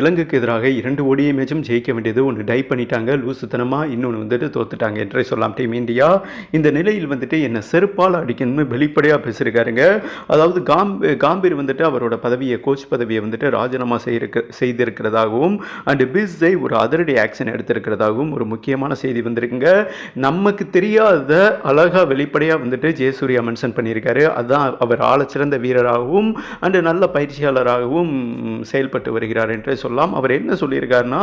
இலங்கைக்கு எதிராக இரண்டு ஓடிய மேட்சும் ஜெயிக்க வேண்டியது ஒன்று. டை பண்ணிட்டாங்க. லூசுத்தனமாக இன்னொன்று வந்துட்டு தோத்துட்டாங்க என்றே சொல்லலாம். டீம் இந்தியா இந்த நிலையில் வந்துட்டு என்ன செருப்பால் அடிக்கணும்னு வெளிப்படையாக பேசியிருக்காருங்க. அதாவது காம் காம்பீர் வந்துட்டு அவரோட பதவியை கோச் பதவியை வந்துட்டு ராஜினாமா செய்திருக்க செய்திருக்கிறதாகவும் அண்டு பிஸ்ஸை ஒரு அதிரடி ஆக்ஷன் எடுத்திருக்கிறதாகவும் ஒரு முக்கியமான செய்தி வந்திருக்குங்க. நமக்கு தெரியாத அழகாக வெளிப்படையாக வந்துட்டு ஜெயசூர்யா மென்ஷன் பண்ணியிருக்காரு. அதுதான் அவர் ஆழச்சிறந்த வீரராகவும் அண்டு நல்ல பயிற்சியாளராகவும் செயல்பட்டு வருகிறார் என்று சொல்லலாம். அவர் என்ன சொல்லியிருக்காருன்னா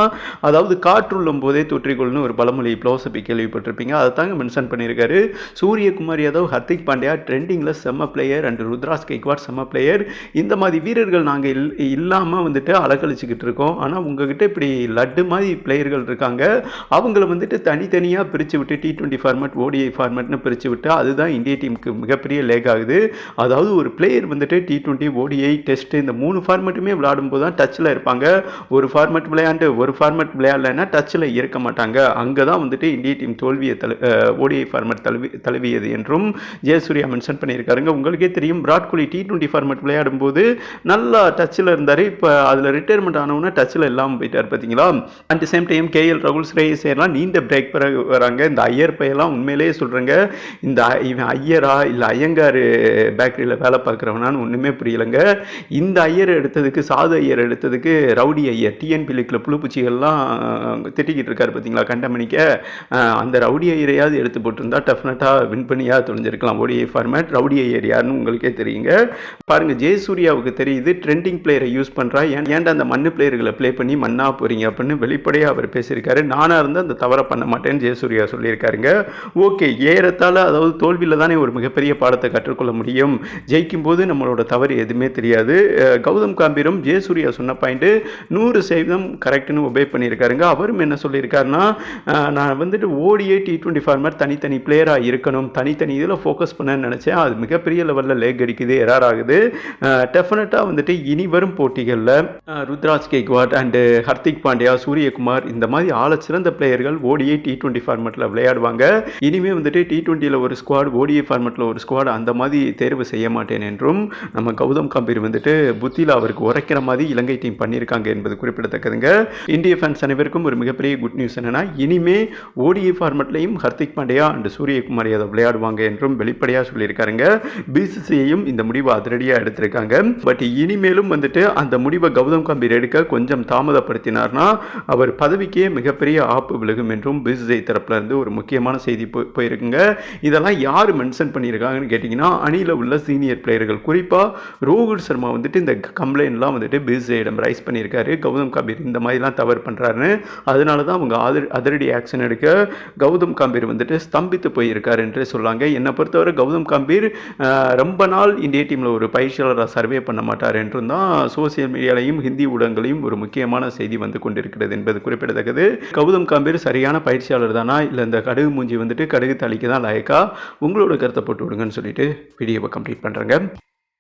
அதாவது காற்றுள்ளும் போதே தொற்றிக்கொள்னு ஒரு பழமொழி பிலோசபி கேள்விப்பட்டிருப்பீங்க. அதை தாங்க மென்ஷன் பண்ணியிருக்காரு. சூரியகுமார் யாதவ் ஹர்திக் பாண்டியா ட்ரெண்டிங்கில் செம்ம பிளேயர் அண்ட் ருத்ராஸ் கெக்வாட் செம்ம பிளேயர் இந்த மாதிரி வீரர்கள் நாங்கள் இல் இல்லாமல் வந்துட்டு அலக்கழிச்சிக்கிட்டு இருக்கோம். ஆனால் உங்ககிட்ட இப்படி லட்டு மாதிரி பிளேயர்கள் இருக்காங்க. அவங்கள வந்துட்டு தனித்தனியாக பிரித்து விட்டு டி ட்வெண்ட்டி ஃபார்மேட் ஓடிஐ ஃபார்மேட்னு பிரித்து விட்டு அதுதான் இந்திய டீமுக்கு மிகப்பெரிய லேக் ஆகுது. அதாவது ஒரு பிளேயர் வந்துட்டு டி ட்வெண்ட்டி ஓடிஐ டெஸ்ட் இந்த மூணு ஃபார்மேட்டுமே விளாடும்போது தான் டச்சில் இருப்பாங்க. ஒரு ஃபார்மேட் விளையாண்டு ஒரு ஃபார்மேட் விளையாடலைன்னா டச்சில் இருக்க மாட்டாங்க. அங்கே தான் வந்துட்டு இந்திய டீம் தோல்வியை தழு ஓடிஐ ஃபார்மேட் தழுவி தழுவியது என்றும் ஜெயசூர்யா மென்ஷன் பண்ணியிருக்காருங்க. உங்களுக்கே தெரியும் Virat Kohli T twenty format விளையாடும் போது நல்லா டச்சில் இருந்தார். இப்போ அதில் ரிட்டையர்மெண்ட் ஆனவுடனே டச்சில் இல்லாமல் போயிட்டார் பார்த்தீங்களா அட் சேம் டைம் கேஎல் ராகுல் ஸ்ரேயஸ் எல்லாம் நீண்ட பிரேக் பிறகு வராங்க. இந்த ஐயர் பையெல்லாம் உண்மையிலேயே சொல்கிறேங்க இந்த இவன் ஐயரா இல்லை ஐயங்கார் பேக்கரியில் வேலை பார்க்குறவனான்னு ஒன்றுமே புரியலைங்க. இந்த ஐயர் எடுத்ததுக்கு சாது ஐயர் எடுத்ததுக்கு ரவுடி ஐயர் டிஎன்பி லிக்கில் புழுப்பூச்சிகள்லாம் திட்டிக்கிட்டு இருக்காரு பார்த்தீங்களா கண்டமணிக்க? அந்த ரவுடி ஐயரையாவது எடுத்து போட்டிருந்தா டெஃபினட்டாக வின் பண்ணியா தொலைஞ்சிருக்கலாம். ஓடிஐ ஃபார்மேட் ரவுடி ஐயர் யாருன்னு உங்களுக்கே தெரியுங்க. பாருங்க ஜெயசூர்யாவுக்கு தெரியுது ட்ரெண்டிங் பிளேயரை யூஸ் பண்ணுறா ஏன் ஏன்டா அந்த மண்ணு பிளேயர்களை ப்ளே பண்ணி மண்ணா போகிறீங்க அப்படின்னு வெளிப்படையாக அவர் பேசியிருக்காரு. நானாக இருந்தால் அந்த தவறை பண்ண மாட்டேன்னு ஜெயசூர்யா சொல்லியிருக்காருங்க. ஓகே ஏறத்தால் அதாவது தோல்வியில் தானே ஒரு மிகப்பெரிய பாடத்தை கற்றுக்கொள்ள முடியும். ஜெயிக்கும் போது நம்மளோட தவறு எதுவுமே தெரியாது. கௌதம் காம்பீரும் ஜெயசூர்யா சொன்ன பாயிண்ட்டு நூறு சதவீதம் கரெக்டுன்னு ஒபே பண்ணியிருக்காருங்க. அவரும் என்ன சொல்லியிருக்காருன்னா நான் வந்துட்டு ஓடிஏ டி டுவெண்ட்டி ஃபார்மேட் தனித்தனி பிளேயராக இருக்கணும். தனித்தனி இதில் ஃபோக்கஸ் பண்ணேன்னு நினச்சேன். அது மிகப்பெரிய லெவலில் லேக் அடிக்குது எரார் ஆகுது. டெஃபினட்டாக வந்துட்டு இனி வரும் போட்டிகளில் ருத்ராஜ் கேக்வாட் அண்டு ஹர்திக் பாண்டியா சூரியகுமார் இந்த மாதிரி ஆழச்சிறந்த பிளேயர்கள் ஓடிஏ டி டுவெண்ட்டி ஃபார்மேட்டில் விளையாடுவாங்க. இனிமே வந்துட்டு டி ட்வெண்ட்டியில் ஒரு ஸ்குவாட் ஓடிஏ ஃபார்மேட்டில் ஒரு ஸ்குவாட் அந்த மாதிரி தேர்வு செய்ய மாட்டேன் என்றும் நம்ம கௌதம் கம்பீர் வந்துட்டு புத்தியில் அவருக்கு உரைக்கிற மாதிரி இலங்கை டீம் பண்ணியிருக்காங்க. என்பது குறிப்பிடத்தக்கதுங்க. இந்திய ஃபேன்ஸ் அனைவருக்கும் ஒரு மிகப்பெரிய குட் நியூஸ் என்னன்னா இனிமே ஓடிஐ ஃபார்மேட்லையும் ஹர்திக் பாண்டியா அண்ட் சூரியகுமார் யாதவ் விளையாடுவாங்க என்றும் வெளிப்படையாக சொல்லியிருக்காருங்க. பிசிசிஐயும் இந்த முடிவை அதிரடியாக எடுத்திருக்காங்க. பட் இனிமேலும் வந்துட்டு அந்த முடிவை கௌதம் கம்பீர் எடுக்க கொஞ்சம் தாமதப்படுத்தினார்னா அவர் பதவிக்கே மிகப்பெரிய ஆப்பு விலகும் என்றும் பிசிசிஐ தரப்புல இருந்து ஒரு முக்கியமான செய்தி போய் போயிருக்குங்க. இதெல்லாம் யார் மென்ஷன் பண்ணியிருக்காங்கன்னு கேட்டிங்கன்னா அணியில் உள்ள சீனியர் பிளேயர்கள் குறிப்பாக ரோஹித் சர்மா வந்துட்டு இந்த கம்ப்ளைண்ட்லாம் வந்துட்டு பிசிஐடம் ரைஸ் பண்ணியிருக்காரு. கௌதம் கம்பீர் இந்த மாதிரிலாம் தவறு பண்ணுறாருன்னு அதனால தான் அவங்க அதிர அதிரடி ஆக்ஷன் எடுக்க கௌதம் காம்பீர் வந்துட்டு ஸ்தம்பித்து போயிருக்காரு என்று சொல்லாங்க. என்னை பொறுத்தவரை கௌதம் காம்பீர் ரொம்ப நாள் இந்திய டீமில் ஒரு பயிற்சியாளராக சர்வே பண்ண மாட்டார் என்றும் தான் சோசியல் மீடியாலையும் ஹிந்தி ஊடகங்களையும் ஒரு முக்கியமான செய்தி வந்து கொண்டிருக்கிறது என்பது குறிப்பிடத்தக்கது. கௌதம் காம்பீர் சரியான பயிற்சியாளர் தானா? இல்லை இந்த கடுகு மூஞ்சி வந்துட்டு கடுகு தாளிக்கு தான் லாயக்கா? உங்களோட கருத்தை போட்டு விடுங்கன்னு சொல்லிட்டு வீடியோவை கம்ப்ளீட் பண்ணுறேங்க